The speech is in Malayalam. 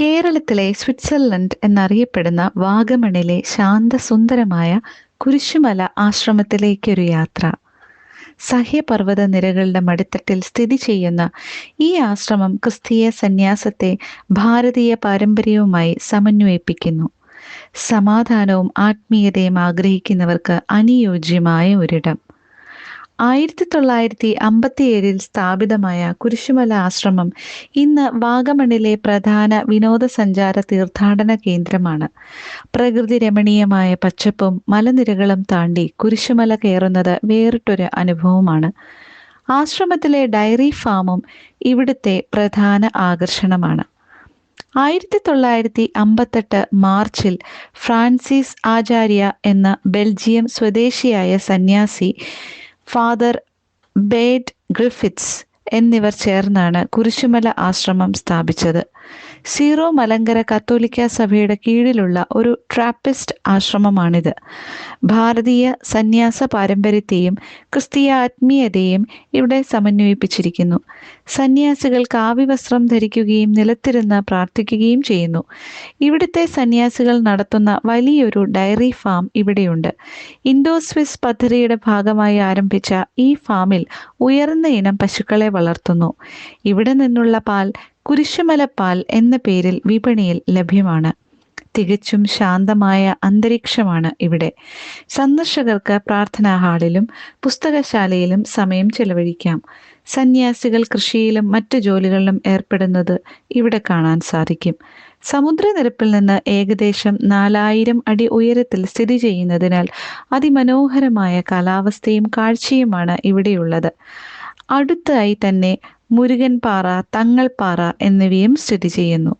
കേരളത്തിലെ സ്വിറ്റ്സർലൻഡ് എന്നറിയപ്പെടുന്ന വാഗമണിലെ ശാന്തസുന്ദരമായ കുരിശുമല ആശ്രമത്തിലേക്കൊരു യാത്ര. സഹ്യപർവത നിരകളുടെ മടിത്തട്ടിൽ സ്ഥിതി ചെയ്യുന്ന ഈ ആശ്രമം ക്രിസ്തീയ സന്യാസത്തെ ഭാരതീയ പാരമ്പര്യവുമായി സമന്വയിപ്പിക്കുന്നു. സമാധാനവും ആത്മീയതയും ആഗ്രഹിക്കുന്നവർക്ക് അനുയോജ്യമായ ഒരിടം. ആയിരത്തി തൊള്ളായിരത്തി അമ്പത്തിയേഴിൽ സ്ഥാപിതമായ കുരിശുമല ആശ്രമം ഇന്ന് വാഗമണിലെ പ്രധാന വിനോദസഞ്ചാര തീർത്ഥാടന കേന്ദ്രമാണ്. പ്രകൃതി രമണീയമായ പച്ചപ്പും മലനിരകളും താണ്ടി കുരിശുമല കയറുന്നത് വേറിട്ടൊരു അനുഭവമാണ്. ആശ്രമത്തിലെ ഡയറി ഫാമും ഇവിടുത്തെ പ്രധാന ആകർഷണമാണ്. ആയിരത്തി തൊള്ളായിരത്തി അമ്പത്തെട്ട് മാർച്ചിൽ ഫ്രാൻസിസ് ആചാര്യ എന്ന ബെൽജിയം സ്വദേശിയായ സന്യാസി ഫാദർ ബേഡ് ഗ്രിഫിറ്റ്സ് എന്നിവർ ചേർന്നാണ് കുരിശുമല ആശ്രമം സ്ഥാപിച്ചത്. സീറോ മലങ്കര കത്തോലിക്ക സഭയുടെ കീഴിലുള്ള ഒരു ട്രാപ്പിസ്റ്റ് ആശ്രമമാണിത്. ഭാരതീയ സന്യാസ പാരമ്പര്യത്തെയും ക്രിസ്തീയ ആത്മീയതയും ഇവിടെ സമന്വയിപ്പിച്ചിരിക്കുന്നു. സന്യാസികൾ കാവ്യവസ്ത്രം ധരിക്കുകയും നിലത്തിരുന്ന് പ്രാർത്ഥിക്കുകയും ചെയ്യുന്നു. ഇവിടുത്തെ സന്യാസികൾ നടത്തുന്ന വലിയൊരു ഡയറി ഫാം ഇവിടെയുണ്ട്. ഇൻഡോ സ്വിസ് പദ്ധതിയുടെ ഭാഗമായി ആരംഭിച്ച ഈ ഫാമിൽ ഉയർന്ന ഇനം പശുക്കളെ വളർത്തുന്നു. ഇവിടെ നിന്നുള്ള പാൽ കുരിശുമല പാൽ എന്ന പേരിൽ വിപണിയിൽ ലഭ്യമാണ്. തികച്ചും ശാന്തമായ അന്തരീക്ഷമാണ് ഇവിടെ. സന്ദർശകർക്ക് പ്രാർത്ഥനാ ഹാളിലും പുസ്തകശാലയിലും സമയം ചെലവഴിക്കാം. സന്യാസികൾ കൃഷിയിലും മറ്റു ജോലികളിലും ഏർപ്പെടുന്നത് ഇവിടെ കാണാൻ സാധിക്കും. സമുദ്രനിരപ്പിൽ നിന്ന് ഏകദേശം നാലായിരം അടി ഉയരത്തിൽ സ്ഥിതി ചെയ്യുന്നതിനാൽ അതിമനോഹരമായ കാലാവസ്ഥയും കാഴ്ചയുമാണ് ഇവിടെയുള്ളത്. അടുത്തായി തന്നെ മുരുകൻ പാറ തങ്ങൾ പാറ എന്നിവയും സ്ഥിതി ചെയ്യുന്നു.